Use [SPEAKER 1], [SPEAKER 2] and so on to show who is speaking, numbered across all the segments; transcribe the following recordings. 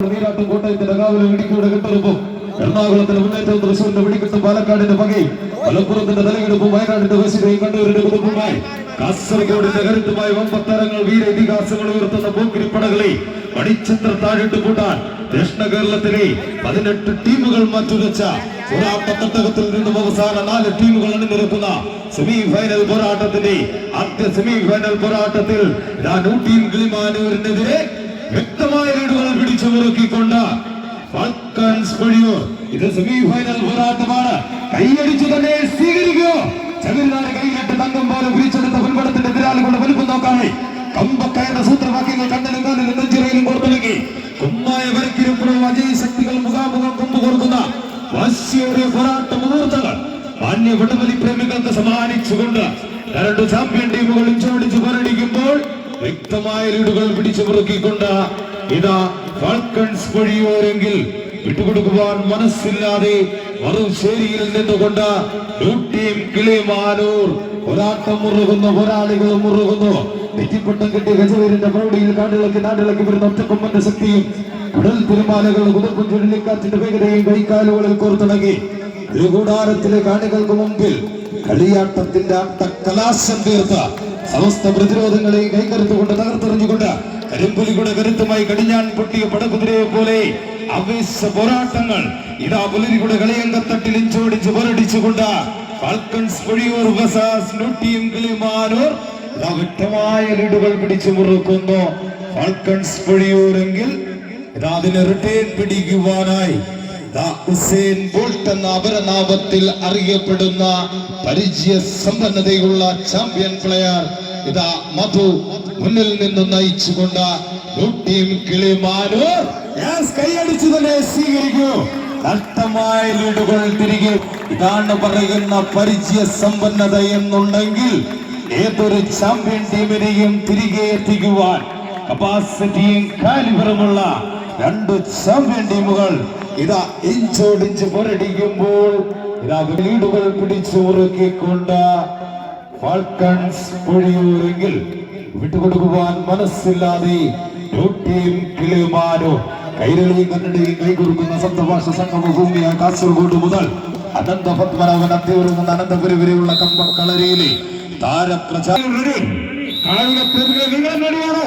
[SPEAKER 1] നീരാട്ടും കോട്ടയത്തിന്റെ കാവലും ഇടുക്കിയുടെ കെട്ടുറപ്പും എറണാകുളത്തിന്റെ മുന്നേറ്റം തൃശ്ശൂരിന്റെ വെടിക്കെട്ടും പാലക്കാടിന്റെ പകയും മലപ്പുറത്തിന്റെ തലയെടുപ്പും വയനാടിന്റെ വശിതയും കണ്ണൂരിന്റെ കുതിപ്പുമായി. കാസർഗോഡിന്റെ കരുത്തുമായി വമ്പത്തരങ്ങൾ വീര ഇതിഹാസങ്ങൾ ഉയർത്തുന്ന പൂക്കിരിപ്പടകളെ മണിച്ചത്ര താഴിട്ട് കൂട്ടാൻ ദക്ഷിണ കേരളത്തിലെ പതിനെട്ട് ടീമുകൾ മാറ്റുരച്ച പോരാട്ടത്തട്ടകത്തിൽ നിന്നും അവസാന നാല് ടീമുകൾ അണിനിരക്കുന്ന സെമി ഫൈനൽ പോരാട്ടത്തിന്റെ ആദ്യ സെമി ഫൈനൽ പോരാട്ടത്തിൽ ടീം വ്യക്തമായ ഫാൽക്കൺസ് ഇത് സെമി ഫൈനൽ പോരാട്ടമാണ്. കൈയടിച്ചു തന്നെ സ്വീകരിക്കൂ. ചവിരിനാട് കൈയിട്ട് തങ്കം പോലെ പിരിച്ചെടുത്ത എതിരാളി കൊണ്ട് വലുപ്പം നോക്കാതെ കമ്പക്കയറുന്ന സൂത്രവാക്യങ്ങൾ കണ്ണനും കാലിലും നെഞ്ചിറയിലും പുറത്തിളക്കി കുമ്മായ വരക്കിരുമ്പോഴും അജയ് ശക്തികൾ മുഖാമുഖം കൊമ്പ് കൊടുക്കുന്ന വശ്യേറിയ പോരാട്ട മുഹൂർത്തങ്ങൾ മാന്യ വടംവലി പ്രേമികൾക്ക് സമ്മാനിച്ചുകൊണ്ട് രണ്ട് ചാമ്പ്യൻ ടീമുകൾ ഇഞ്ചോടിച്ച് പോരടിക്കുമ്പോൾ വ്യക്തമായ ലീഡുകൾ പിടിച്ചു മുറുക്കിക്കൊണ്ട് ഇതാ ഫാൽക്കൺസ് വഴിയോരെങ്കിൽ വിട്ടുകൊടുക്കുവാൻ മനസ്സില്ലാതെ മറുശേരിയിൽ നിന്നുകൊണ്ട് ടീം കിളിമാനൂർ പോരാട്ടം മുറുകുന്ന പോരാളികൾ വരുന്ന ശക്തിയും കാണികൾക്ക് മുമ്പിൽ കളിയാട്ടത്തിന്റെ അട്ട കലാശം തീർത്ത സമസ്ത പ്രതിരോധങ്ങളെ കൈകരുത്തുകൊണ്ട് തകർത്തെറിഞ്ഞുകൊണ്ട് കരിമ്പുലിയുടെ കരുത്തുമായി കടിഞ്ഞാൻ പൊട്ടിയ പടകുതിരയെ പോലെ അവേശ പോരാട്ടങ്ങൾ ഇതാ പുലരിയുടെ കളിയങ്കത്തട്ടിൽ ഇഞ്ചോടിച്ച് പോരടിച്ചുകൊണ്ട് ഫാൽക്കൺസ് പൊഴിയൂർ റിട്ടേൺ പിടിക്കുവാനായി എന്ന അപരനാമത്തിൽ അറിയപ്പെടുന്ന പരിചയ സമ്പന്നതയുള്ള ചാമ്പ്യൻ പ്ലെയർ ഇതാ മധു മുന്നിൽ നിന്ന് നയിച്ചുകൊണ്ട് ടീം കിളിമാനൂർ. കൈയടിച്ചു തന്നെ സ്വീകരിക്കൂ. നഷ്ടമായ ലീഡുകൾ തിരികെ ഇതാണ് പറയുന്ന പരിചയ സമ്പന്നത എന്നുണ്ടെങ്കിൽ ഏതൊരു ചാമ്പ്യൻ ടീമിനെയും തിരികെ എത്തിക്കുവാൻ കപ്പാസിറ്റിയും കാലിബറുമുള്ള രണ്ട് ചാമ്പ്യൻ ടീമുകൾ ഇതാ ഇഞ്ചോടിച്ച് പുരടിക്കുമ്പോൾ ഇതാ ലീഡുകൾ പിടിച്ചു ഉറക്കിക്കൊണ്ട് ഫാൽക്കൺസ് പൊഴിയൂരെങ്കിൽ വിട്ടുകൊടുക്കുവാൻ മനസ്സില്ലാതെ ടീം കിളിമാനോ കൈരളി കന്നഡയിൽ കൈകൊടുക്കുന്ന സപ്തഭാഷ സംഘം ഭൂമിയ കാസർഗോഡ് മുതൽ അനന്തപത്മനാഭൻ അത്യവരുന്ന അനന്തപുരി വരെയുള്ള കമ്പക്കളരിയിലെ കളരിയിലെ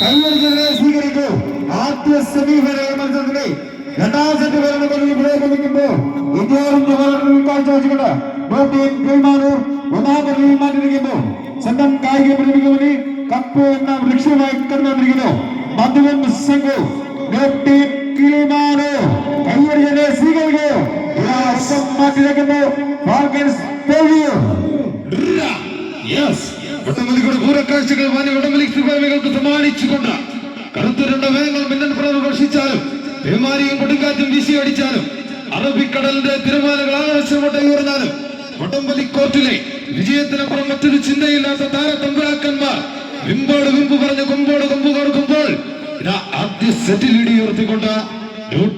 [SPEAKER 1] കൈയടിച്ചതിനെ സ്വീകരിക്കൂ ആദ്യ സെമി ഫൈനൽ മത്സരത്തിലെ രണ്ടാം സെറ്റ് വരണ പദ്ധതി പുരോഗമിക്കുമ്പോൾ ഇന്ത്യയുടെ പോരാട്ടത്തിൽ കാഴ്ചവെച്ചുകൊണ്ട് ടീം കൈമാനൂർ ഒന്നാം പദ്ധതിയിൽ മാറ്റിയിരിക്കുന്നു. സ്വന്തം കായിക പ്രേമികളുടെ കപ്പ് എന്ന ലക്ഷ്യമായി കടന്നുവന്നിരിക്കുന്നു. മധുവൻ സംഘു ടീം കിളിമാനൂർ കൈയടിച്ചതിനെ സ്വീകരിക്കൂ ഇതാ ഒപ്പം മാറ്റിയിരിക്കുന്നു ഫാൽക്കൻസ് പൊഴിയൂർ യെസ്. വട്ടമലിയുടെ പൂരക്കാഴ്ചകൾ മാന്യ വടംവലി പ്രേമികൾക്ക് സമ്മാനിച്ചുകൊണ്ട് കറുത്തുരുണ്ട വേഗങ്ങൾ മിന്നൻ പ്രഭ വർഷിച്ചാലും പേമാരിയും കൊടുങ്കാറ്റും വീശി അടിച്ചാലും അറബിക്കടലിന്റെ തിരമാലകൾ ആകാശമോട്ടെ ഉയർന്നാലും വടംവലി കോർട്ടിലെ വിജയത്തിനപ്പുറം മറ്റൊരു ചിന്തയില്ലാത്ത താര തമ്പുരാക്കന്മാർ വിമ്പോട് വിമ്പ് പറഞ്ഞ് കൊമ്പോട് കൊമ്പ് കൊടുക്കുമ്പോൾ ആദ്യ സെറ്റിൽ ഇടി ഉയർത്തിക്കൊണ്ട്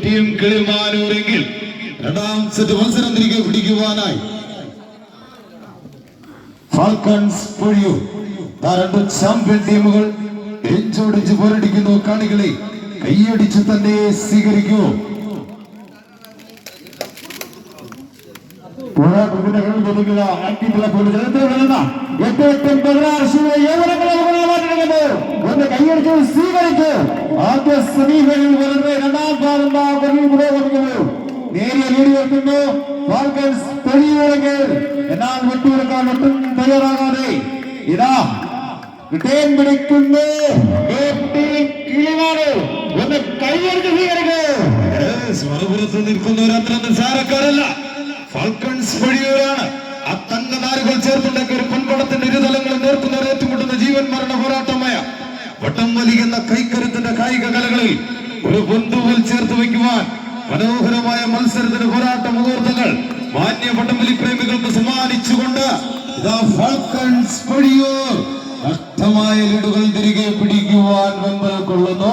[SPEAKER 1] ടീം കിളിമാനൂരെങ്കിൽ രണ്ടാം സെറ്റ് മത്സരം തിരികെ പിടിക്കുവാനായി. ഫാൽക്കൺസ് പൊഴിയൂർ. രണ്ട് ചാമ്പ്യൻ ടീമുകൾ എഞ്ചോടിച്ച് പോരടിക്കുന്നു കാണികളെ. കൈയടിച്ച് തന്നെ സ്വീകരിക്കൂ. കൈയടിച്ച് രണ്ടാം നേരിയ എന്നാൽ തയ്യാറാകാതെ. മറുപുറത്ത് നിൽക്കുന്ന അത്ര നിസ്സാരക്കാരല്ല ഫാൽക്കൺസ് വഴിയോരാണ് ആ തങ്കനാരുകൾ ചേർത്തുണ്ടാക്കിയ ഒരു പൊൻപടത്തിന്റെ ഇരുതലങ്ങളെ നേർക്കുന്നവർ ഏറ്റുമുട്ടുന്ന ജീവൻ മരണ പോരാട്ടമായ വട്ടം വലിക്കുന്ന കൈക്കരുത്തിന്റെ കായിക കലകളിൽ ഒരു ബന്ധുവിൽ ചേർത്ത് വയ്ക്കുവാൻ മനോഹരമായ മത്സരത്തിന് പോരാട്ട മുഹൂർത്തങ്ങൾ മാന്യ വട്ടംവലി പ്രേമികൾക്ക് സമ്മാനിച്ചുകൊണ്ട് നഷ്ടമായ ലീഡുകൾ തിരികെ പിടിക്കുവാൻ വെമ്പൽ കൊള്ളുന്നു.